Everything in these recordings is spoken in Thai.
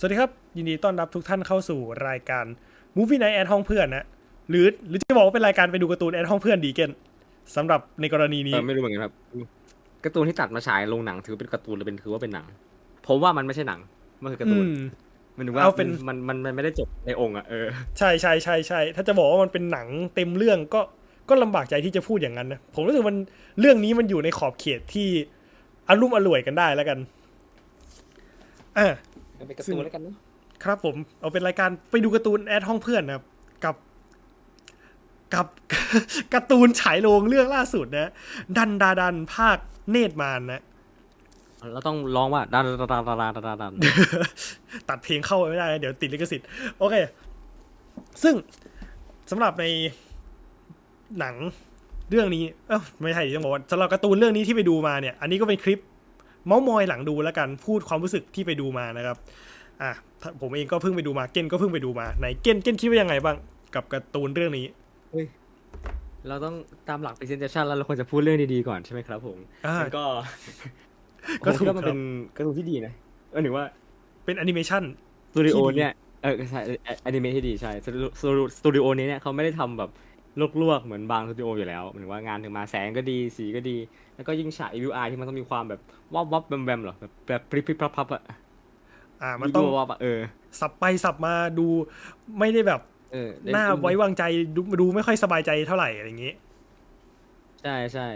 สวัสดีครับ ยินดีต้อนรับทุกท่านเข้าสู่รายการ Movie Night แอดห้องเพื่อนนะหรือหรือจะบอกว่าเป็นรายการไปดูการ์ตูนแอดห้องเพื่อนดีเกนสำหรับในกรณีนี้เออไม่รู้เหมือนกันครับการ์ตูนที่ตัดมาฉายลงหนังถือเป็นการ์ตูนหรือเป็นถือว่าเป็นหนัง ผมว่ามันไม่ใช่หนังมันคือการ์อืตูนมมันถึงว่าเอาเป็น มันมันมันไม่ได้จบในองค์อะเออใช่ใช่ใช่ใช่ถ้าจะบอกว่ามันเป็นหนังเต็มเรื่องก็ก็ลำบากใจที่จะพูดอย่างนั้นนะผมรู้สึกมันเรื่องนี้มันอยู่ในขอบเขตที่อารมุ่มอร่วยกันได้แล้วกันอะ เอาเป็นการ์ตูนแล้วกันเนาะครับผมเอาเป็นรายการไปดูการ์ตูนแอดห้องเพื่อนนะกับ กับ การ์ตูนฉายโรงเรื่องล่าสุดนะ ดันดาดันภาคเนตรมานนะเราต้องร้องว่าดันดันดันดันดันตัดเพลงเข้าไม่ได้ เดี๋ยวติดลิขสิทธิ์โอเค ซึ่งสำหรับในหนังเรื่องนี้ เออไม่ใช่ต้องบอกว่าสำหรับการ์ตูนเรื่องนี้ที่ไปดูมาเนี่ย อันนี้ก็เป็นคลิป เมาส์มอยหลังดูแล้วกันพูดความรู้สึกที่ไปดูมานะครับอะถ้าผมเองก็เพิ่งไปดูมาเก้นก็เพิ่งไปดูมาไหนเก้นเก้นคิดว่ายังไงบ้างกับการ์ตูนเรื่องนี้เราต้องตามหลัก presentation แล้วเราควรจะพูดเรื่องดีๆก่อนใช่ไหมครับผมอ่ามันก็ก็ก็ถูถูกกมันครับเป็นการ์ตูนที่ดีนะเออหนึ่งว่าเป็นแอนิเมชันสตูดิโอที่ดีเนี่ยเออใช่แอนิเมะที่ดีใช่สตูดิโอสตูดิโอนี้เนี่ยเขาไม่ได้ทำแบบ ลวกๆ เหมือนบางสตูดิโออยู่แล้วเหมายถึงว่างานถึงมาแสงก็ดีสีก็ดี แล้วก็ยิ่งฉาก EVI ที่มันต้องมีความแบบวับวับแวมแวมหรอแบบแบบพริบพริบพับพับอะอ่า มันต้องวับอะเออ สับไปสับมาดูไม่ได้แบบเออหน้าไว้วางใจดูดูไม่ค่อยสบายใจเท่าไหร่อะไรอย่างนี้ ใช่ใช่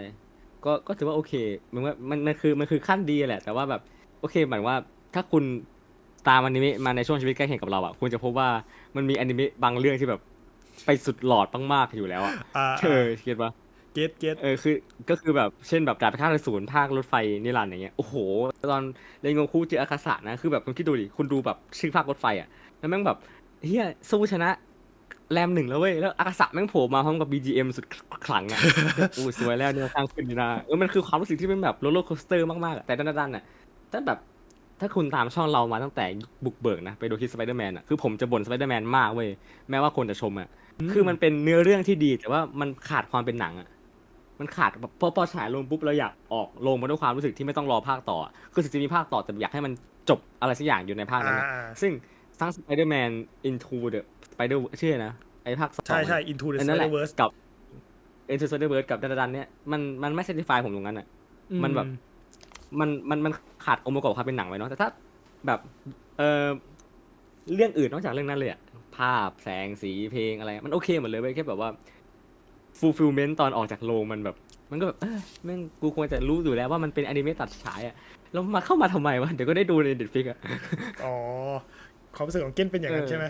ก็ก็ถือว่าโอเคเหมือนว่ามันมันคือมันคือขั้นดีแหละ แต่ว่าแบบโอเคหมายว่าถ้าคุณตามอนิเมะมาในช่วงชีวิตใกล้เคียงกับเราอะคุณจะพบว่ามันมีอนิเมะบางเรื่องที่แบบ ไปสุดหลอดมากๆอยู่แล้วอะอ่าเออเก็ตปะเกตเกตเออคือก็คือแบบเช่นแบบดาบพิฆาตอสูรภาครถไฟนิรันดร์อย่างเงี้ยโอ้โห ตอนเรนโงคุเจออาคาสะนะคือแบบคุณคิดดูดิคุณดูแบบชื่อภาครถไฟอะแล้วแม่งแบบเฮียสู้ชนะแรมหนึ่งแล้วเว้ย แล้วอาคาสะแม่งโผล่มาพร้อมกับ BGM สุดขลังอะโอ้สวยแล้วเนี่ยทางขึ้นดีนะเออมันคือความรู้สึกที่เป็นแบบโรลเลอร์โคสเตอร์มากๆอะแต่ด้านด้านๆอะถ้าแบบถ้าคุณตามช่องเรามาตั้งแต่บุกเบิกนะ ไปดูที่สไปเดอร์แมนอะคือผมจะบ่นสไปเดอร์แมนมากเว้ยแม้ว่าคนจะชมอะ คือมันเป็นเนื้อเรื่องที่ดี แต่ว่ามันขาดความเป็นหนังอะมันขาดแบบพอพอฉายลงปุ๊บเราอยากออกลงมาด้วยความรู้สึกที่ไม่ต้องรอภาคต่ออะคือถึงจะมีภาคต่อแต่อยากให้มันจบอะไรสักอย่างอยู่ในภาคนั้นอะอ่า ซึ่งทั้ง Spider-Man Into the Spider ชื่ออะไรนะไอ้ภาคสองใช่ใช่ Into the อันนั้นแหละ Spider-Verse กับ Into the Spider-Verse กับดันดันเนี่ยมันมันไม่ satisfy ผมตรงนั้นอะ มันแบบ มันมันมันขาดองค์ประกอบความเป็นหนังไว้เนาะแต่ถ้าแบบเออเรื่องอื่นนอกจากเรื่องนั้นเลยอะ ภาพแสงสีเพลงอะไร มันโอเคหมดเลยเว้ยแค่แบบว่า fulfillment ตอนออกจากโรงมันแบบ มันก็แบบเออแม่งกูควรจะรู้อยู่แล้วว่ามันเป็นอนิเมะตัดฉายอะแล้วมาเข้ามาทำไมวะเดี๋ยวก็ได้ดูในเด็ดฟิกอะ อ๋อความรู้สึกของเก้นเป็นอย่างนั้นเออ ใช่ไหม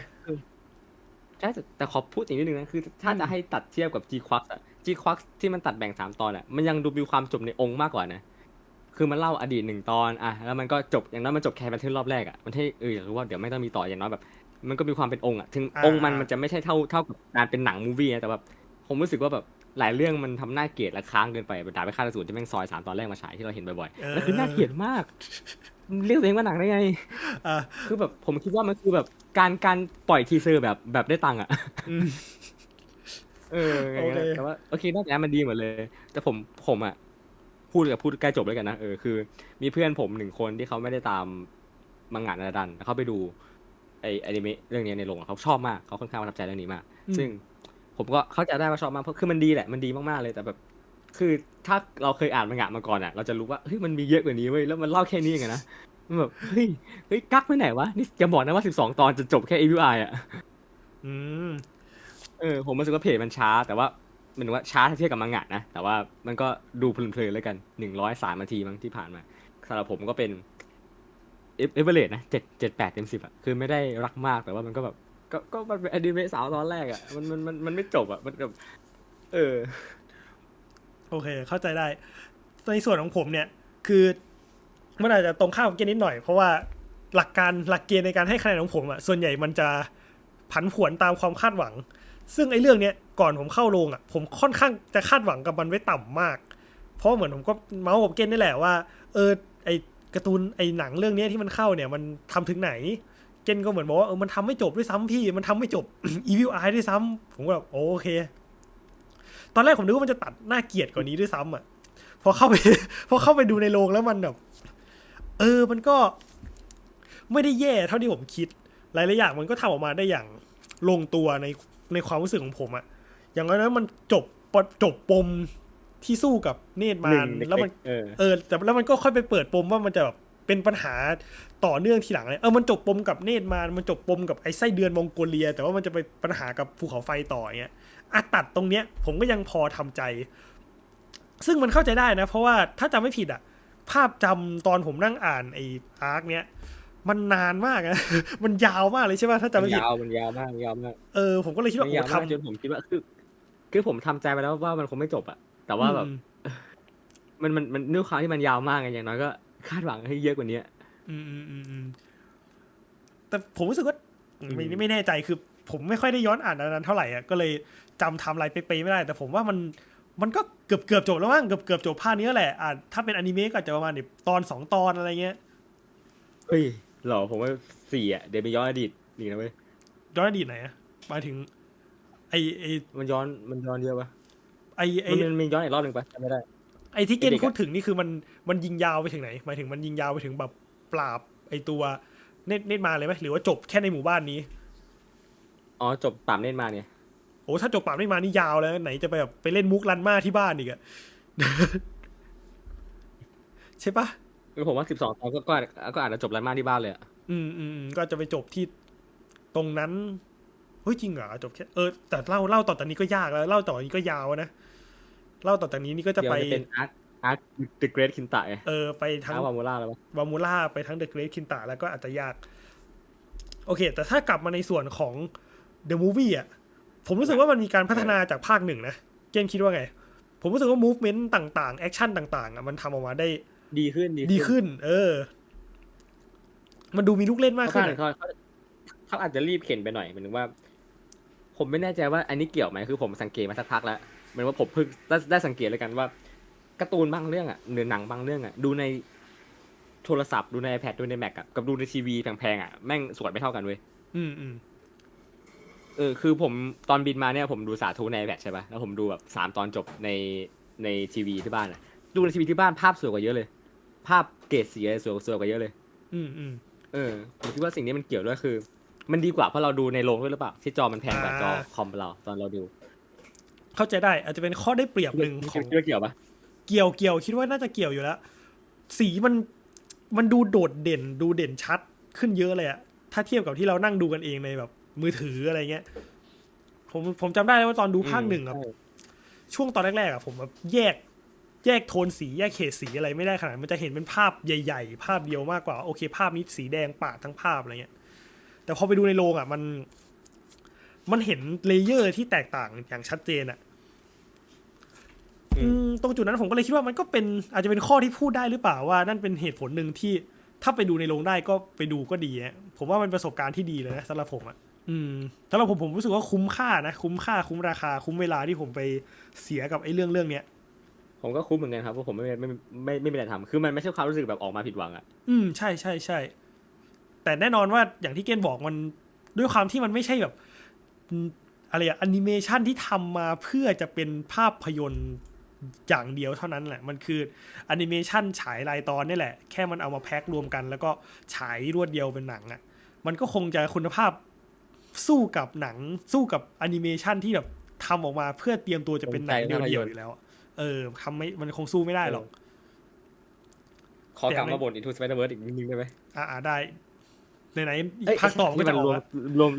ใช่แต่แต่ขอพูดอีกนิดนึงนะ คือถ้าจะให้ตัดเทียบกับ G Quack อะ G Quack ที่มันตัดแบ่งสามตอนอะมันยังดูมีความจบในองค์มากกว่านะ คือมันเล่าอดีตหนึ่งตอนอะแล้วมันก็จบอย่างน้อยมันจบแค่แพทเทิร์นรอบแรกอะมันให้เอออยากรู้ว่าเดี๋ยวไม่ต้องมีต่ออย่างน้อยแบบ มันก็มีความเป็นองค์อะถึงองค์มันมันจะไม่ใช่เท่าเท่ากับการเป็นหนังมูฟวี่นะแต่แบบผมรู้สึกว่าแบบหลายเรื่องมันทำหน้าเกลียดและค้างเกินไปแบบดาบไปฆ่าตสูรที่แม่งซอยสามตอนแรกมาฉายที่เราเห็นบ่อยๆแล้วคือน่าเกลียดมากเรียกตัวเองว่าหนังได้ไงอ่าคือแบบผมคิดว่ามันคือแบบการการปล่อยทีเซอร์แบบแบบได้ตังค์อะอืมเออไงโอเคนะแต่ว่าโอเคนอกจากนั้นมันดีหมดเลย แต่ผมผมอะพูดกับพูดใกล้จบแล้วกันนะเออคือ มีเพื่อนผมหนึ่งคนที่เขาไม่ได้ตามมังงะนาดันแล้วเขาไปดู ไออนิเมะเรื่องนี้ในโรงอะเขาชอบมากเขาค่อนข้างประทับใจเรื่องนี้มากซึ่งผมก็เข้าใจได้ว่าชอบมากเพราะคือมันดีแหละมันดีมากๆเลยแต่แบบ คือถ้าเราเคยอ่านมังงะมาก่อนอะ เราจะรู้ว่าเฮ้ยมันมีเยอะกว่านี้เว้ยแล้วมันเล่าแค่นี้เองอะนะมันแบบเฮ้ยเฮ้ยกักไปไหนวะนี่จะบอกนะว่าสิบสองตอนจะจบแค่อีวิวไออะอืม เออผมรู้สึกว่าเพจมันช้า แต่ว่าหมันว่าช้าถ้าเทียบกับมังงะนะแต่ว่ามันก็ดูเพลินๆแล้วกันหนึ่งร้อยสามนาทีมั้งที่ผ่านมาสำหรับผมก็เป็น เอเอเวอเรสนะเจ็ดเจ็ดแปดเต็มสิบอะคือไม่ได้รักมากแต่ว่ามันก็แบบก็ก็มันเป็นอนิเมะสาวตอนแรกอะมันมันมันมันไม่จบอะมันแบบเออ โอเค เข้าใจได้ในส่วนของผมเนี่ย คือมันอาจจะตรงข้ามกับเกณฑ์นิดหน่อย เพราะว่าหลักการหลักเกณฑ์ในการให้คะแนนของผมอะส่วนใหญ่มันจะผันผวนตามความคาดหวัง ซึ่งไอ้เรื่องเนี้ยก่อนผมเข้าโรงอะผมค่อนข้างจะคาดหวังกับมันไว้ต่ำมาก เพราะเหมือนผมก็เมาส์กับเกณฑ์นี่แหละว่าเออไอ การ์ตูนไอ้หนังเรื่องนี้ที่มันเข้าเนี่ยมันทำถึงไหน เกณฑ์ก็เหมือนบอกว่าเออมันทำไม่จบด้วยซ้ำพี่ มันทำไม่จบอีวิวไอด้วยซ้ำผมก็แบบโอเค ตอนแรกผมนึกว่ามันจะตัดหน้าเกลียดกว่านี้ด้วยซ้ำอะพอเข้าไปพอเข้าไปดูในโรงแล้วมันแบบเออมันก็ ไม่ได้แย่เท่าที่ผมคิดหลายๆอย่างมันก็ทำออกมาได้อย่างลงตัวในในความรู้สึกของผมอะอย่างน้อยๆมันจบจบปม ที่สู้กับเนตรหมานึ่งนแล้วมันเออเออ แต่แล้วมันก็ค่อยไปเปิดปมว่ามันจะแบบเป็นปัญหาต่อเนื่องทีหลังเลยเออมันจบปมกับเนตรมารมันจบปมกับไอ้ไส้เดือนมองโกเลีย แต่ว่ามันจะไปปัญหากับภูเขาไฟต่ออย่างเงี้ยอะตัดตรงเนี้ย ผมก็ยังพอทำใจ ซึ่งมันเข้าใจได้นะ เพราะว่าถ้าจำไม่ผิดอะภาพจำตอนผมนั่งอ่านไอ้อาร์คเนี้ยมันนานมากนะ มันยาวมากเลยใช่ป่ะถ้าจำมันไม่ผิดยาว มันยาวมาก ยาวมาก เออ ผมก็เลยคิดมัว่านโอ้ยาวมากทำจนผมคิดว่าคือ คือผมทำใจไปแล้วว่ามันคงไม่จบอะ แต่ว่าแบบอืมมันมันมันด้วยความที่มันยาวมากไงอย่างน้อยก็คาดหวังให้เยอะกว่านี้อืมอืมอืมอืมแต่ผมรู้สึกว่าไม่อืมไม่แน่ใจคือ ผมไม่ค่อยได้ย้อนอ่านอันนั้นเท่าไหร่อะก็เลยจำไทำลายเป๊ะๆไม่ได้ แต่ผมว่ามันมันก็เกือบเกือบจบแล้วมั้งเกือบเกือบจบภาคนี้แล้วแหละอะถ้าเป็นอนิเมะก็อาจจะประมาณแบบตอนสองตอนอะไรเงี้ยเฮ้ยหรอผมว่าสี่อะเดี๋ยวไปย้อนอดีตอีกนะเว้ยย้อนอดีตไหนอะหมายถึง ไอไอมันย้อนมันย้อนเยอะปะ ไอไอมันมันมีย้อนอีกรอบหนึ่งปะจำไม่ได้ ไอที่เกณไอ้เด็ฑ์กอะพูดถึงนี่คือมันมันยิงยาวไปถึงไหนหมายถึงมันยิงยาวไปถึงแบบปราบไอตัวเนตเนตมาเลยไหมหรือว่าจบแค่ในหมู่บ้านนี้ อ๋อจบตามเล่นมาเนี่ยโอ้ถ้าจบปราบเนตมานี่ยาวแล้วไหนจะไปแบบไปเล่นมุกรันมาที่บ้านอีกอะใช่ปะคือผมว่าสิบสองตอนก็ก็ก็อาจจะจบรันมาที่บ้านเลยอะอืมอืมอืมก็จะไปจบที่ตรงนั้น เฮ้ยจริงเหรอจบแค่เออแต่เล่าเล่าต่อจากนี้ก็ยากแล้วเล่าต่อจากนี้ก็ยาวนะเล่าต่อจากนี้นี่ก็จะเดี๋ยวไปมันจะเป็นอาร์ตอาร์ต The Great คินตะไงเออไปทั้งอาร์ตวามูล่าแล้วปะวามูล่าไปทั้งเดอะเกรทคินตาแล้วก็อาจจะยาก โอเค แต่ถ้ากลับมาในส่วนของเดอะมูฟวี่อะผมรู้สึกว่ามันมีการพัฒนาจากภาคหนึ่งนะเกณฑ์คิดว่าไง ผมรู้สึกว่ามูฟเมนต์ต่างๆแอคชั่นต่างๆอะมันทำออกมาได้ดีขึ้นดีขึ้น เออ มันดูมีลูกเล่นมากเขาขึ้นเขาอะเขาเขาอาจจะรีบเข็นไปหน่อยหมายถึงว่า ผมไม่แน่ใจว่าอันนี้เกี่ยวไหมคือผมสังเกตมาสักพักแล้วเหมือนว่าผมเพิ่งได้ได้สังเกตเลยกันว่าการ์ตูนบางเรื่องอะหรือหนังบางเรื่องอะดูในโทรศัพท์ดูใน iPad ดูใน Mac อะกับดูในทีวีแพงๆอะแม่งสวยไม่เท่ากันเว้ยอืมอืมเออคือผมตอนบินมาเนี่ยผมดูสาธุใน iPad ใช่ป่ะแล้วผมดูแบบสามตอนจบในในทีวีที่บ้านอะดูในทีวีที่บ้านภาพสวยกว่าเยอะเลย ภาพเกรดสีอะไรสวยสวยกว่าเยอะเลย อืมอืมเออผมคิดว่าสิ่งนี้มันเกี่ยวด้วยคือ มันดีกว่าเพราะเราดูในโรงด้วยหรือเปล่า ที่จอมันแพงกว่าจอคอมเราตอนเราดู เข้าใจได้ อาจจะเป็นข้อได้เปรียบหนึ่งของคิดว่าเกี่ยวปะเกี่ยวเกี่ยวคิดว่าน่าจะเกี่ยวอยู่แล้ว สีมันมันดูโดดเด่นดูเด่นชัดขึ้นเยอะเลยอะถ้าเทียบกับที่เรานั่งดูกันเองในแบบ มือถืออะไรเงี้ย ผมผมจำได้ว่าตอนดูภาคหนึ่งอะใช่ช่วงตอนแรกๆอะผมแบบแยกแยกโทนสีแยกเขตสีอะไรไม่ได้ขนาดนั้นมันจะเห็นเป็นภาพใหญ่ ๆ ภาพเดียวมากกว่า โอเค ภาพนี้สีแดงปาดทั้งภาพอะไรเงี้ย แต่พอไปดูในโรงอะมัน มันเห็นเลเยอร์ที่แตกต่างอย่างชัดเจนอะอืมตรงจุดนั้นผมก็เลยคิดว่ามันก็เป็นอาจจะเป็นข้อที่พูดได้หรือเปล่าว่า นั่นเป็นเหตุผลหนึ่งที่ถ้าไปดูในโรงได้ก็ไปดูก็ดีอะผมว่ามันประสบการณ์ที่ดีเลยนะสำหรับผมอะอืมสำหรับผมผมรู้สึกว่าคุ้มค่านะคุ้มค่าคุ้มราคา คุ้มเวลาที่ผมไปเสียกับไอ้เรื่องเรื่องเนี้ยผมก็คุ้มเหมือนกันครับเพราะผมไม่ไม่ไม่ไม่ไม่มีอะไรทำคือมันไม่ใช่ความรู้สึกแบบออกมาผิดหวังอะอืมใช่ใช่ใช่ แต่แน่นอนว่าอย่างที่เกณฑ์บอกมันด้วยความที่มันไม่ใช่แบบอืมอะไรอะแอนิเมชันที่ทำมาเพื่อจะเป็นภาพยนตร์อย่างเดียวเท่านั้นแหละ มันคือแอนิเมชันฉายรายตอนนี่แหละ แค่มันเอามาแพ็ครวมกัน แล้วก็ฉายรวดเดียวเป็นหนังอะ่ะ มันก็คงจะคุณภาพสู้กับหนัง สู้กับแอนิเมชันที่แบบทำออกมาเพื่อเตรียมตัวจะเป็นหนังเดียวๆอยู่แล้วอะเออทำไม่ มันคงสู้ไม่ได้หรอก ขอกลับมาบน Into Spider-Verse อีกนิดนึงได้ไหมอ่าได้ ไหนๆอีเอ้ยกภาคต่อมันก็ที่จะมันออรกวมแล้วรวม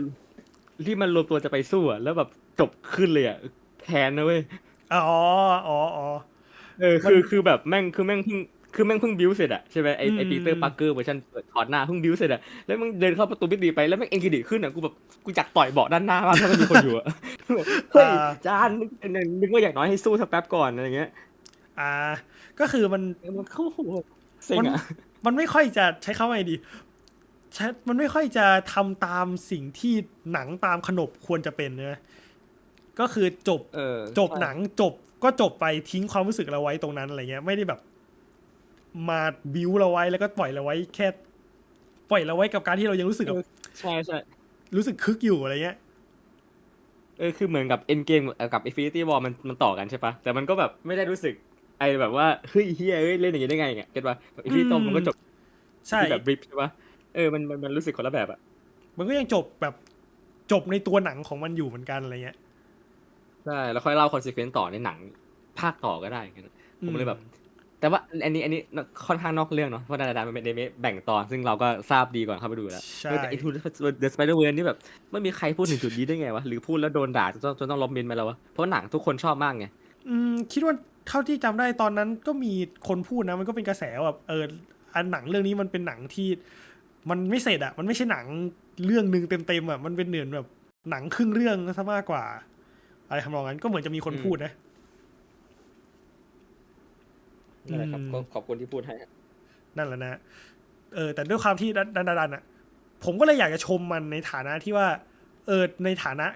ที่มันรวมตัวจะไปสู้อะแล้วแบบจบขึ้นเลยอะแทนนะเว้ยอ๋ออ๋ออ๋อเออคือคือแบบแม่งคือแม่งเพิ่งคือแม่งเพิ่งบิวเสร็จอะใช่ไหมไอไออืมปีเตอร์ปาร์เกอร์เวอร์ชันเปิดถอดหน้าเพิ่งบิวเสร็จอะแล้วมึงเดินเข้าประตูพิธีไปแล้วแม่งเอ็นกิดิขึ้นอะกูแบบกูอยากต่อยเบาะด้านหน้ามากถ้ามันมีคนอยู่อะเฮ้ยจานนึกนึกว่าอย่างน้อยให้สู้สักแป๊บก่อนอะไรเงี้ย อ่า ก็คือมันมันเข้าเซ็งอะมันไม่ค่อยจะใช้คำว่าไงดี ใช้มันไม่ค่อยจะทำตามสิ่งที่หนังตามขนบควรจะเป็นนะก็คือจบเออจบหนังจบก็จบไปทิ้งความรู้สึกเราไว้ตรงนั้นอะไรเงี้ย ไม่ได้แบบ มาบิวเราไว้แล้วก็ปล่อยเราไว้แค่ ปล่อยเราไว้กับการที่เรายังรู้สึกแบบใช่ใช่รู้สึกคึกอยู่อะไรเงี้ยเออคือเหมือนกับเอ็นเกมกับ Infinity War มันมันต่อกันใช่ปะแต่มันก็แบบไม่ได้รู้สึก ไอแบบว่าเฮ้ยเฮียเอ้ยเล่นอย่างนี้ได้ไงเนี่ยเก็ตปะ Infinity War มันก็จบใช่ที่แบบบริฟใช่ปะ เออมันมันมันรู้สึกคนละแบบอะมันก็ยังจบแบบจบในตัวหนังของมันอยู่เหมือนกันอะไรเงี้ยใช่แล้วค่อยเล่าคอนซีเควนต์ต่อในหนังภาคต่อก็ได้อย่างเงี้ยผมเลยแบบ แต่ว่าอันนี้อันนี้ค่อนข้างนอกเรื่องเนาะเพราะดาราดามันเป็นเดเมแบ่งตอน ซึ่งเราก็ทราบดีก่อนเข้าไปดูแล้วใช่เออแต่ Into the Spider-Verse นี่แบบไม่มีใครพูดถึงจุดนี้ได้ไงวะหรือพูดแล้วโดนด่าจนต้องจนต้องลบเมนต์ไปแล้ววะเพราะหนังทุกคนชอบมากไงอืมคิดว่าเท่าที่จำได้ตอนนั้นก็มีคนพูดนะมันก็เป็นกระแสแบบเอออันหนังเรื่องนี้มันเป็นหนังที่ มันไม่เสร็จอะมันไม่ใช่หนังเรื่องหนึ่งเต็มๆอะมันเป็นเหมือนแบบหนังครึ่งเรื่องซะมากกว่า อะไรทำนองนั้นก็เหมือนจะมีคนอืมพูดนะนั่นแหละครับอืมก็ขอบคุณที่พูดให้นั่นแหละนะ เออ แต่ด้วยความที่ดันดันดันอะผมก็เลยอยากจะชมมันในฐานะที่ว่า เออในฐานะ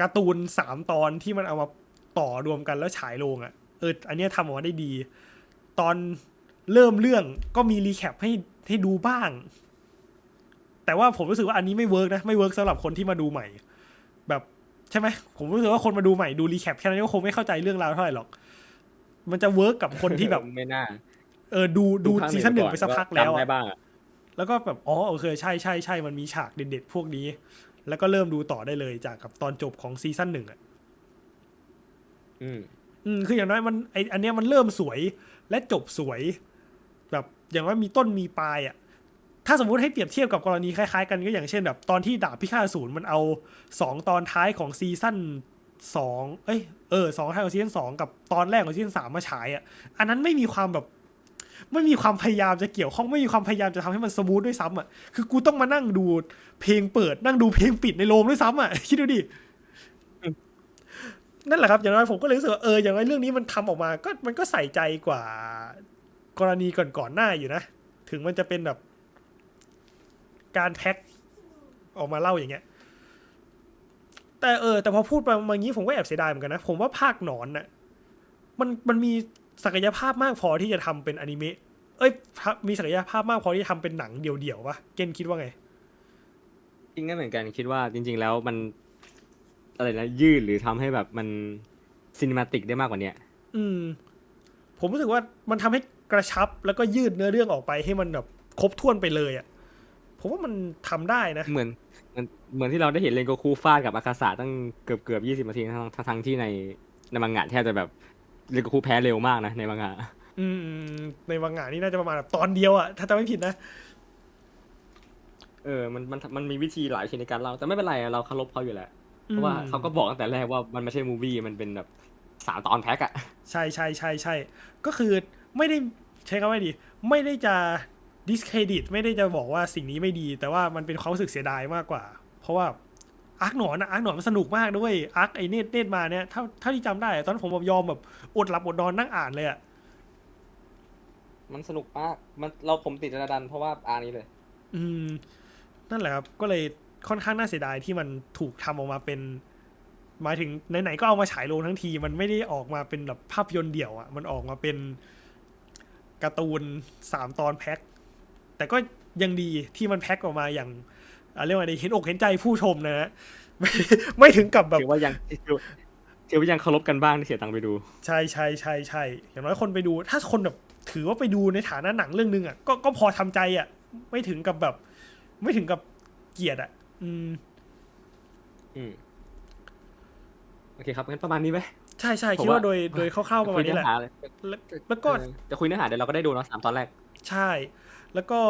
การ์ตูนสามตอนที่มันเอามาต่อรวมกันแล้วฉายลงอะ เออ อันเนี้ยทำออกมาได้ดี ตอนเริ่มเรื่องก็มีรีแคปให้ให้ดูบ้าง แต่ว่าผมรู้สึกว่าอันนี้ไม่เวิร์กนะไม่เวิร์กสำหรับคนที่มาดูใหม่ แบบใช่ไหมผมรู้สึกว่าคนมาดูใหม่ดูรีแคปแค่นั้นก็คงไม่เข้าใจเรื่องราวเท่าไหร่หรอก มันจะเวิร์กกับคนที่แบบไม่น่าเออดูดูภาคซีซั่นหนึ่งก่อไปสักพักแล้วจำได้อะบ้างอะแล้วก็แบบอ๋อโอเคใช่ใช่ใช่มันมีฉากเด็ดๆพวกนี้ แล้วก็เริ่มดูต่อได้เลยจากกับตอนจบของซีซั่นหนึ่งอะอืมอืมคืออย่างน้อยมันไออันเนี้ยมันเริ่มสวยและจบสวย แบบอย่างน้อยมีต้นมีปลายอะ ถ้าสมมุติให้เปรียบเทียบกับกรณีคล้ายๆ กันก็อย่างเช่นแบบตอนที่ดาบพิฆาตศูนย์มันเอาสองตอนท้ายของซีซั่นสองเอ้ย เออสองท้ายของซีซั่นสองกับตอนแรกของซีซั่นสามมาฉายอะ อันนั้นไม่มีความแบบ ไม่มีความพยายามจะเกี่ยวข้องไม่มีความพยายามจะทำให้มันสมูทด้วยซ้ำอะ คือกูต้องมานั่งดูเพลงเปิดนั่งดูเพลงปิดในโรงด้วยซ้ำอะ คิดดูดิ นั่นแหละครับอย่างน้อยผมก็เลยรู้สึกว่าเอออย่างน้อยเรื่องนี้มันทำออกมา ก็มันก็ใส่ใจกว่ากรณีก่อนๆหน้าอยู่นะ ถึงมันจะเป็นแบบ การแพ็คออกมาเล่าอย่างเงี้ย แต่เออ แต่พอพูดไปมาอย่างนี้ผมก็แอบเสียดายเหมือนกันนะ ผมว่าภาคหนอนน่ะมันมันมีศักยภาพมากพอที่จะทำเป็นอนิเมะเอ้ยมีศักยภาพมากพอที่จะทำเป็นหนังเดี่ยวๆปะเกนคิดว่าไงจริงก็เหมือนกันคิดว่าจริง ๆ แล้วมันอะไรนะยืดหรือทำให้แบบมันซินิมาติกได้มากกว่าเนี้ยอืม ผมรู้สึกว่ามันทำให้กระชับแล้วก็ยืดเนื้อเรื่องออกไปให้มันแบบครบถ้วนไปเลยอะ่ะ ผมว่ามันทำได้นะเหมือนเหมือนเหมือนที่เราได้เห็นเลนโกคูฟาดกับอาคาสะตั้งเกือบเกือบยี่สิบนาทีทั้งทั้งทั้งที่ในในมังงะแทบจะแบบเลนโกคูแพ้เร็วมากนะในมังงะอืมในวังงานนี่น่าจะประมาณแบบตอนเดียวอะ่ะถ้าจำไม่ผิดนะเออมันมันมันมีวิธีหลายวิธีในการเล่าแต่ไม่เป็นไรอะเราเคารพเขาอยู่แหละเพราะว่าเขาก็บอกตั้งแต่แรกว่ามันไม่ใช่มูวี่มันเป็นแบบสามตอนแพ็กอะใช่ใช่ใช่ใช่ก็คือไม่ได้ใช้คำว่าดี ไม่ได้จะ discredit ไม่ได้จะบอกว่าสิ่งนี้ไม่ดี แต่ว่ามันเป็นความรู้สึกเสียดายมากกว่า เพราะว่าอาร์คหนอนอะอาร์คหนอนมันสนุกมากด้วยอาร์คไอเนตเนตมาเนี่ยเท่าเท่าที่จำได้อะตอนนนผมแบบยอมแบบอดหลับอดนอนนั่งอ่านเลยอะมันสนุกมากมันเราผมติดระดันเพราะว่าอานี้เลย อืม นั่นแหละครับ ก็เลยค่อนข้างน่าเสียดายที่มันถูกทำออกมาเป็นหมายถึงไหนๆก็เอามาฉายโรงทั้งที มันไม่ได้ออกมาเป็นแบบภาพยนตร์เดี่ยวอะ่ะมันออกมาเป็นการ์ตูนสามตอนแพ็ค แต่ก็ยังดีที่มันแพ็คออกมาอย่างอะเรียกว่าไงดีเห็นอกเห็นใจผู้ชมนะฮะไม่ไม่ถึงกับแบบถือว่ายังถือถือว่ายังเคารพกันบ้างที่เสียตังค์ไปดู ใช่ใช่ใช่ใช่อย่างน้อยคนไปดู ถ้าคนแบบถือว่าไปดูในฐานะหนังเรื่องนึงอะก็ก็พอทำใจอะ ไม่ถึงกับแบบ ไม่ถึงกับเกลียดอะ อืม อืมโอเคครับงั้นประมาณนี้ไหมใช่ใช่ผมคิดว่าว่าโดยโดยคร่าวๆประมาณนี้แหละคุยเนื้อหาเลยแล้วแล้วก็เออจะคุยเนื้อหาเดี๋ยวเราก็ได้ดูเนาะสามตอนแรก ใช่ แล้วก็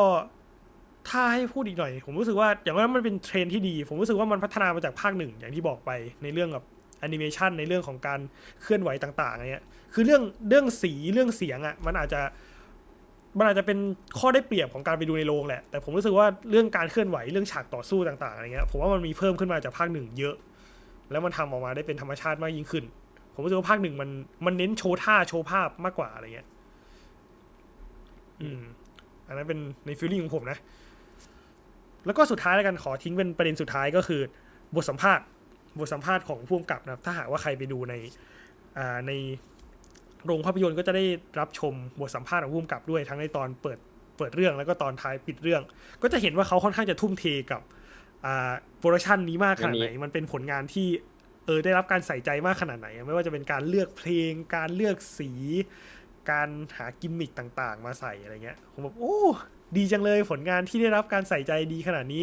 ถ้าให้พูดอีกหน่อย ผมรู้สึกว่าอย่างนั้นมันเป็นเทรนที่ดี ผมรู้สึกว่ามันพัฒนามาจากภาคหนึ่งอย่างที่บอกไปในเรื่องกับแอนิเมชันในเรื่องของการเคลื่อนไหวต่างๆอะไรเงี้ยคือเรื่องเรื่องสีเรื่องเสียงอะมันอาจจะมันอาจจะเป็นข้อได้เปรียบของการไปดูในโรงแหละ แต่ผมรู้สึกว่าเรื่องการเคลื่อนไหวเรื่องฉากต่อสู้ต่างๆอะไรเงี้ยผมว่ามันมีเพิ่มขึ้นมาจากภาคหนึ่งเยอะ แล้วมันทำออกมาได้เป็นธรรมชาติมากยิ่งขึ้น ผมรู้สึกว่าภาคหนึ่งมันมันเน้นโชว์ท่าโชว์ภาพมากกว่าอะไรเงี้ย อืม อันนั้นเป็นในฟีลลิ่งของผมนะ แล้วก็สุดท้ายแล้วกันขอทิ้งเป็นประเด็นสุดท้ายก็คือบทสัมภาษณ์ บทสัมภาษณ์ของผู้กำกับนะครับ ถ้าหากว่าใครไปดูในอ่าในโรงภาพยนตร์ก็จะได้รับชมบทสัมภาษณ์ของผู้กำกับด้วยทั้งในตอนเปิดเปิดเรื่องแล้วก็ตอนท้ายปิดเรื่อง ก็จะเห็นว่าเขาค่อนข้างจะทุ่มเทกับอ่าโปรดักชันนี้มากขนาดไหน มันเป็นผลงานที่เออได้รับการใส่ใจมากขนาดไหน ไม่ว่าจะเป็นการเลือกเพลง การเลือกสี การหากิมมิคต่างๆ มาใส่อะไรเงี้ยผมแบบโอ้ดีจังเลยผลงานที่ได้รับการใส่ใจดีขนาดนี้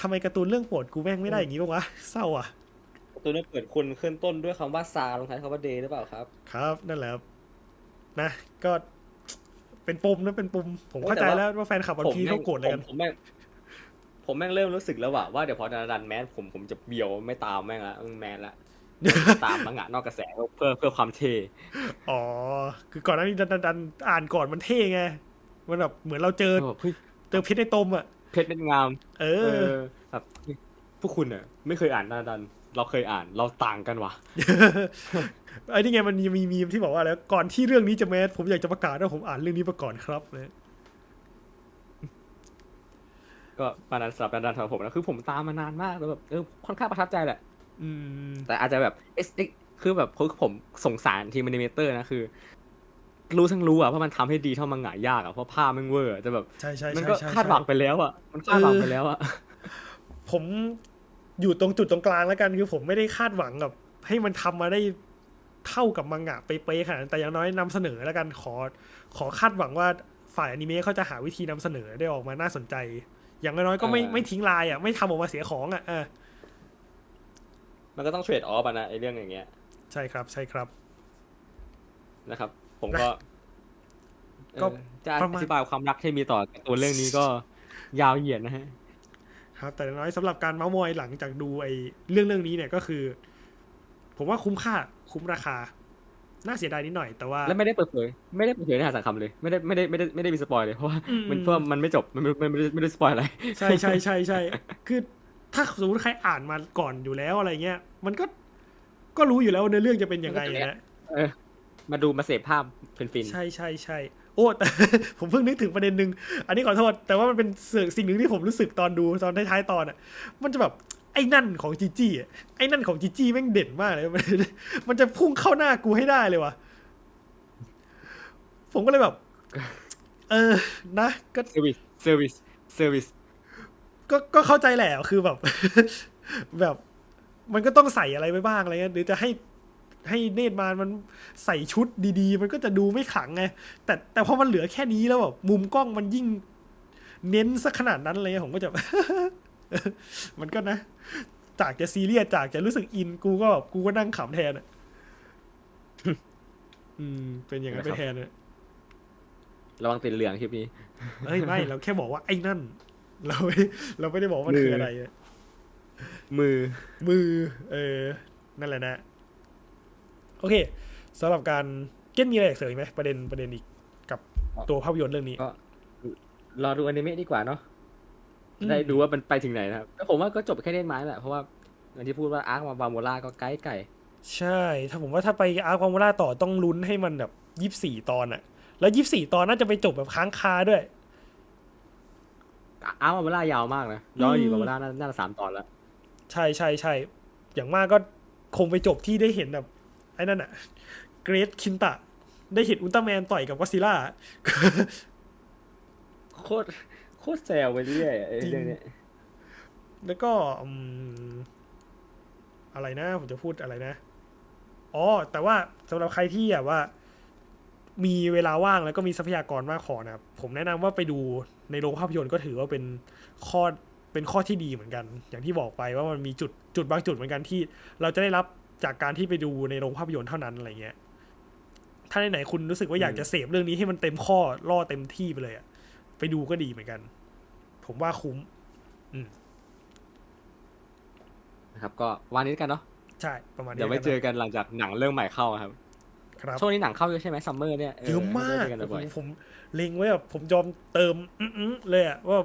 ทำไมการ์ตูนเรื่องโปรดกูแม่งไม่ได้อย่างนี้บ้างวะเศร้าอะตัวนี้เปิดคุณขึ้นต้นด้วยคำว่าซาลงท้ายคำว่าเดย์หรือเปล่าครับ ครับนั่นแหละครับนะก็เป็นปมนะเป็นปมผมโอ้เข้าใจแต่ว่าแล้วว่าแฟนคลับวันพีเขาโกรธอะไรกันผมผมแม่งผมแม่งเริ่มรู้สึกแล้วว่าว่าเดี๋ยวพอดันแมสผมผมจะเบียวไม่ตามแม่งละแมนละ ตามมังงะนอกกระแสเพื่อเพื่อความเท่อ๋อ คือก่อนหน้านี้ดันดันดันอ่านก่อนมันเท่ไง มันแบบเหมือนเราเจอแบบเฮ้ยเจอเพชรในตมอะ เพชรเป็นงามเอเอออแบบพวกคุณอะไม่เคยอ่านนาดัน เราเคยอ่านเราต่างกันว่ะไอ้นี่ไงมันมีมีมีมที่บอกว่าแล้ว ก่อนที่เรื่องนี้จะแมสผมอยากจะประกาศว่าผมอ่านเรื่องนี้มาก่อนครับนะก็ปานนั้นสำหรับนาดันสำหรับผมนะคือผมตามมานานมากแล้วแบบเออค่อนข้างประทับใจแหละ อืม แต่อาจจะแบบเอสคือแบบคือผมสงสารทีมแอนิเมเตอร์นะคือ รู้ทั้งรู้อะเพราะมันทำให้ดีเท่ามังงะยากอะเพราะภาพมันเวอร์อะแต่แบบใช่ใช่มันใช่ก็ใช่คาดหวังไปแล้วอะมันคาดหวังไปแล้วอะผมอยู่ตรงจุดตรงกลางแล้วกันคือผมไม่ได้คาดหวังกับ ให้มันทำมาได้เท่ากับมังงะเป๊ะๆขนาดนั้นแต่อย่างน้อยนำเสนอแล้วกันขอ ขอคาดหวังว่าฝ่ายอนิเมะเขาจะหาวิธีนำเสนอได้ออกมาน่าสนใจ อย่างน้อยๆก็ไม่ไม่ทิ้งลายอะไม่ทำออกมาเสียของอะเออ มันก็ต้องเทรดออฟอะนะไอเรื่องอย่างเงี้ย ใช่ครับใช่ครับนะครับ ผมก็ก็เออจะประมาณอธิบายความรักที่มีต่อการ์ตูนเรื่องนี้ก็ยาวเหยียดนะฮะครับ แต่อย่างน้อยสำหรับการเมาส์มอยหลังจากดูไอ้เรื่องเรื่องนี้เนี่ยก็คือ ผมว่าคุ้มค่าคุ้มราคา น่าเสียดายนิดหน่อยแต่ว่า แล้วไม่ได้เปิดเผยไม่ได้เปิดเผยในหาสังคำเลยไม่ได้ไม่ได้ไม่ได้ไม่ได้มีสปอยเลยเพราะว่าอืมมันเพราะว่ามันไม่จบมันไม่ไม่ไม่ได้ไม่ได้สปอยอะไรใช่ใช่ใช่ใช่คือถ้าสมมติใครอ่านมาก่อนอยู่แล้วอะไรเงี้ย มันก็ก็รู้อยู่แล้วว่าเนื้อเรื่องจะเป็นยังไงมันก็จะนะเออ มาดูมาเสพภาพฟินใช่ใช่ใช่โอ้แต่ผมเพิ่งนึกถึงประเด็นหนึ่งอันนี้ขอโทษ แต่ว่ามันเป็นสิ่งสิ่งหนึ่งที่ผมรู้สึกตอนดูตอนท้ายๆตอนอะ มันจะแบบไอ้นั่นของจีจี้อะไอ้นั่นของจีจี้แม่งเด่นมากเลย มันมันจะพุ่งเข้าหน้ากูให้ได้เลยว่ะผมก็เลยแบบ เออนะก็ๆเซอร์วิสเซอร์วิสเซอร์วิสก็ก็เข้าใจแหละคือแบบ แบบ มันก็ต้องใส่อะไรไว้บ้างอะไรเงี้ยหรือจะให้ให้เนตรมานมันใส่ชุดดีๆ มันก็จะดูไม่ขลังไง แต่แต่พอมันเหลือแค่นี้แล้วแบบมุมกล้องมันยิ่งเน้นสักขนาดนั้นเลยผมก็จะมันก็นะ จากจะซีเรียสจากจะรู้สึกอินกูก็แบบกูก็นั่งขำแทนอะอืม เป็นอย่างนั้นไปแทนเลยระวังติดเหลืองคลิปนี้เฮ้ยไม่เราแค่บอกว่าไอ้นั่น เราไม่เราไม่ได้บอกว่ามันคืออะไรอะ มือ มือ เออ นั่นแหละนะ โอเคสำหรับการเก็ตมีอะไรอยากเสริมอีกไหมประเด็นประเด็นอีกกับตัวภาพยนตร์เรื่องนี้ ก็รอดูอนิเมะดีกว่าเนาะอืมได้ดูว่ามันไปถึงไหนนะครับแต่ผมว่าก็จบแค่เล่นไม้แหละเพราะว่าอย่างที่พูดว่าอาร์คมาบาโมล่าก็ไกลไก่ ใช่ ถ้าผมว่าถ้าไปอาร์ความูล่าต่อต้องลุ้นให้มันแบบยี่สี่ตอนอะแล้วยี่สี่ตอนน่าจะไปจบแบบค้างคาด้วยอาร์คมาบาโมล่ายาวมากนะย้อนอยู่อืมบาโมล่าน่าน่าจะสามตอนแล้ว ใช่ใช่ใช่อย่างมากก็คงไปจบที่ได้เห็นแบบไอ้นั่นอะเกรทคินตะ ได้เห็นอุลตร้าแมนต่อยกับก็อดซิลล่าโคตรโคตรแซวไปเรื่อยไอ้จริงเรื่องเนี้ยแล้วก็อืมอะไรนะ ผมจะพูดอะไรนะ อ๋อ แต่ว่าสำหรับใครที่แบบว่า มีเวลาว่างแล้วก็มีทรัพยากรมากพอนะครับ ผมแนะนำว่าไปดูในโรงภาพยนตร์ก็ถือว่าเป็นข้อ เป็นข้อที่ดีเหมือนกัน อย่างที่บอกไปว่ามันมีจุดจุดบางจุดเหมือนกันที่ เราจะได้รับจากการที่ไปดูในโรงภาพยนตร์เท่านั้นอะไรเงี้ยถ้าไหนๆคุณรู้สึกว่าอยากจะเสพเรื่องนี้ให้มันเต็มข้อล่อเต็มที่ไปเลยอะไปดูก็ดีเหมือนกัน ผมว่าคุ้มนะครับ ก็วันนี้กันเนาะใช่ประมาณนี้เดี๋ยวไว้แล้วเจกันอกันหลังจากหนังเรื่องใหม่เข้าอะครับครับช่วงนี้หนังเข้าเยอะใช่ไหมซัมเมอร์เนี่ยเยอะมากเจอกันบ่อยผมผมเล็งไว้แบบผมยอมเติม อื้อๆเลยอะว่า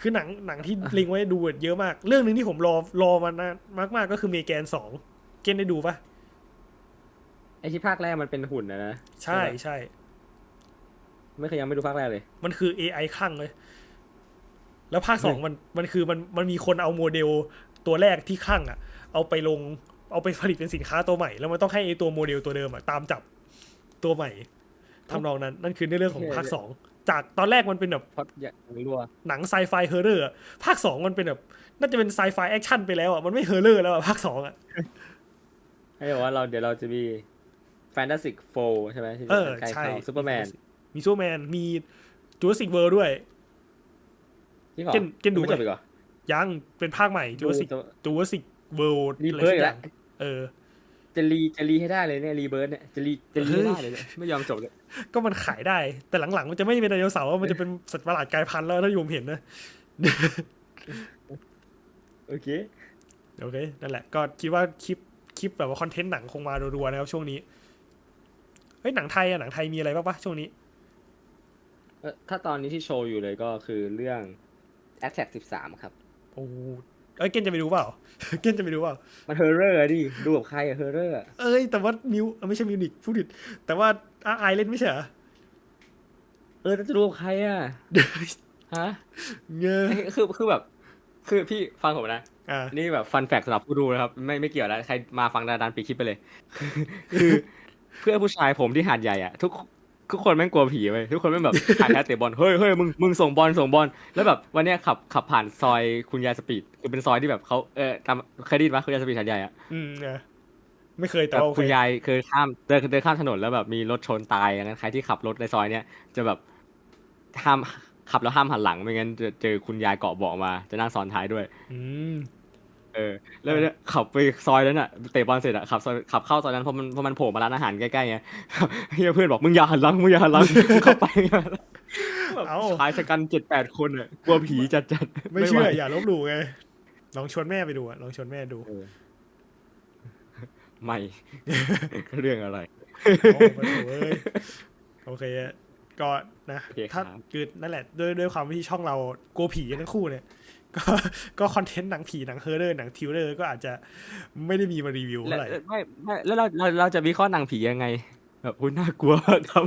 คือหนังหนังที่เล็งไว้ดูเยอะมาก เรื่องหนึ่งที่ผมรอรอมานานมากๆก็คือเมแกนสองเกนได้ดูปะๆไอที่ภาคแรกมันเป็นหุ่นนะนะใช่ใช่ไม่เคยยังไม่ดูภาคแรกเลย มันคือ AI คลั่งเลย แล้วภาคสองมันมันคือมันมันมีคนเอาโมเดลตัวแรกที่คลั่งอะเอาไปลงเอาไปผลิตเป็นสินค้าตัวใหม่ แล้วมันต้องให้ไอตัวโมเดลตัวเดิมอะตามจับตัวใหม่ทำนองนั้น นั่นคือในเรื่องของภาคสอง จากตอนแรกมันเป็นแบบเพราะอย่างรัวหนังไซไฟเฮอร์เรอร์ภาคสองมันเป็นแบบน่าจะเป็นไซไฟแอคชั่นไปแล้วอะมันไม่เฮอร์เรอร์แล้วอะภาคสองอะให้บอกว่าเราเดี๋ยวเราจะมีแฟนตาซีโฟใช่ไหมที่เออใกล้ใช่เข้าซูเปอร์แมนมีซูเปอร์แมนมีจูราสสิกเวิลด์ด้วยจริงเหรอเกนเกนดูไม่จบอีกเหรอยังเป็นภาคใหม่จูราสสิกดูจูราสสิกเวิลด์รีเบิร์ดอีกแล้วเออจะรีจะรีให้ได้เลยเนี่ยรีเบิร์ดเนี่ยจะรีจะรีให้ได้เลยเนี่ยไม่ยอมจบเลย ก็มันขายได้ แต่หลังๆ มันจะไม่เป็นไดโนเสาร์มันจะเป็นสัตว์ประหลาดกลายพันธุ์แล้วถ้าโยมเห็นนะ โอเค โอเค นั่นแหละ ก็คิดว่าคลิปคลิปแบบว่าคอนเทนต์หนังคงมารัวๆนะครับช่วงนี้ เฮ้ยหนังไทยอะหนังไทยมีอะไรบ้างปะช่วงนี้ เอ่อถ้าตอนนี้ที่โชว์อยู่เลยก็คือเรื่อง Attack 13 ครับ โอ้เอ้ยเกนจะไปดูเปล่า เกนจะไปดูเปล่า มันเฮอร์เรอร์ดิ ดูกับใครอะเฮอร์เรอร์ เอ้ย แต่ว่ามิวเอ้ยไม่ใช่มิวนิกพูดผิดแต่ว่า อาไอเล่นไม่ใช่เหรอเออจะดูกับใครอะฮะเงอเอ้ยคือคือแบบ คือพี่ฟังผมนะอ่านี่แบบฟันแฟกสำหรับผู้ดูนะครับ ไม่ไม่เกี่ยวแล้วใครมาฟังดาดันปีคลิปไปเลย คือเพื่อนผู้ชายผมที่หาดใหญ่อะทุกทุกคนแม่งกลัวผีเว้ยทุกคนแม่งแบบถ่ายแค่เตะบอลเฮ้ยเฮ้ยมึงมึงส่งบอลส่งบอลแล้วแบบวันเนี้ยขับขับผ่านซอยคุณยายสปีดคือเป็นซอยที่แบบเขาเออตามเคยได้ยินปะคุณยายสปีดหาดใหญ่อะอืมเออ ไม่เคยแต่แบบว่าโอเคคุณยายเคยข้ามเดินเดินข้ามถนนแล้วแบบมีรถชนตายอย่างนั้นใครที่ขับรถในซอยเนี้ยจะแบบห้ามขับแล้วห้ามหันหลังไม่งั้นจะเจอคุณยายเกาะเบาะมาจะนั่งซ้อนท้ายด้วย อืมเออ แล้วเนี่ยขับไปซอยนั้นอะเตะบอลเสร็จอะขับซอยขับเข้าซอยนั้นเพราะมันเพราะมันโผล่มาร้านอาหารใกล้ๆไงเฮียเพื่อนบอกมึงอย่าหันหลังมึงอย่าหันหลังเข้าไปแบบเอ้า ชายชะกันเจ็ดแปดคนอะกลัวผีจัดจัดๆไม่เชื่อหวอย่าลบหลู่ไงลองชวนแม่ไปดูอะลองชวนแม่ดู เออ ไม่ เรื่องอะไร โอ้โหเอ้ยโอเคอะก็นะโอเคครับ ถ้าคือนั่นแหละด้วยด้วยความที่ช่องเรากลัวผีกันทั้งคู่เนี่ย ก็ก็คอนเทนต์หนังผีหนังเฮอร์เรอร์หนังทิวเลอร์ก็อาจจะไม่ได้มีมารีวิวแล้เท่าวไหร่ไม่ไม่แล้วเราเราเราจะวิเคราะห์หนังผียังไงแบบอุ้ยน่ากลัวมากครับ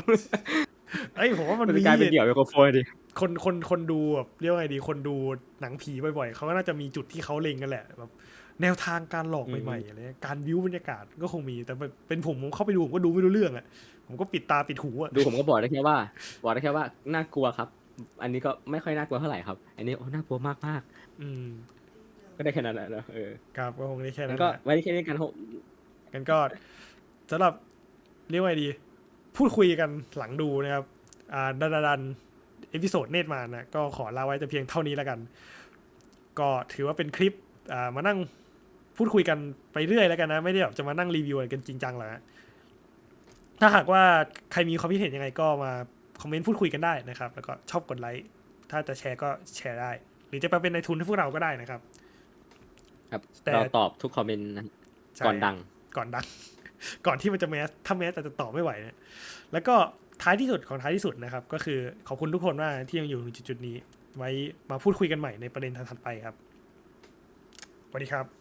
เอ้ยผมว่ามันมันมีกลายเป็นเดี่ยวไมโครโฟนดิคนคนคนดูแบบเรียกว่าไงดีคนดูหนังผีบ่อยๆเขาก็น่าจะมีจุดที่เขาเล็งกันแหละแบบ แนวทางการหลอกใหม่ๆอะไรเงี้ยการวิวบรรยากาศก็คงมี แต่เป็นผมผมเข้าไปดูผมก็ดูไม่รู้เรื่องอะผมก็ปิดตาปิดหูอะดูผมก็บอกได้แค่ว่า บอกได้แค่ว่าน่ากลัวครับ อันนี้ก็ไม่ค่อยน่ากลัวเท่าไหร่ครับ อันนี้โอ้น่ากลัวมากมากอืมๆก็ได้แค่นั้นแหละเนอะเออครับก็คงได้แค่งั้นั้นนก็แหละไว้แค่นี้กันโหกันก็สำหรับเรียกว่าไงดี พูดคุยกันหลังดูนะครับ อ่าดันดันเอพิโซดเนตมานะก็ขอลาไว้แต่เพียงเท่านี้แล้วกัน ก็ถือว่าเป็นคลิปอ่ามานั่ง พูดคุยกันไปเรื่อยแล้วกันนะ ไม่ได้แบบจะมานั่งรีวิวอะไรกันจริงจังหรอกนะถ้าหากว่าใครมีความคิดเห็นยังไงก็มาคอมเมนต์พูดคุยกันได้นะครับ แล้วก็ชอบกดไลค์ถ้าจะแชร์ก็แชร์ได้ หรือจะไปเป็นในทุนให้พวกเราก็ได้นะครับ ครับแต่เราตอบทุกคอมเมนต์นะใช่ก่อนดังก่อนดัง ก่อนที่มันจะแมสถ้าแมสแต่จะตอบไม่ไหวนะแล้วก็ท้ายที่สุดของท้ายที่สุดนะครับ ก็คือขอบคุณทุกคนมากที่ยังอยู่ในจุดๆนี้ ไว้มาพูดคุยกันใหม่ในประเด็นถัดๆไปครับสวัสดีครับ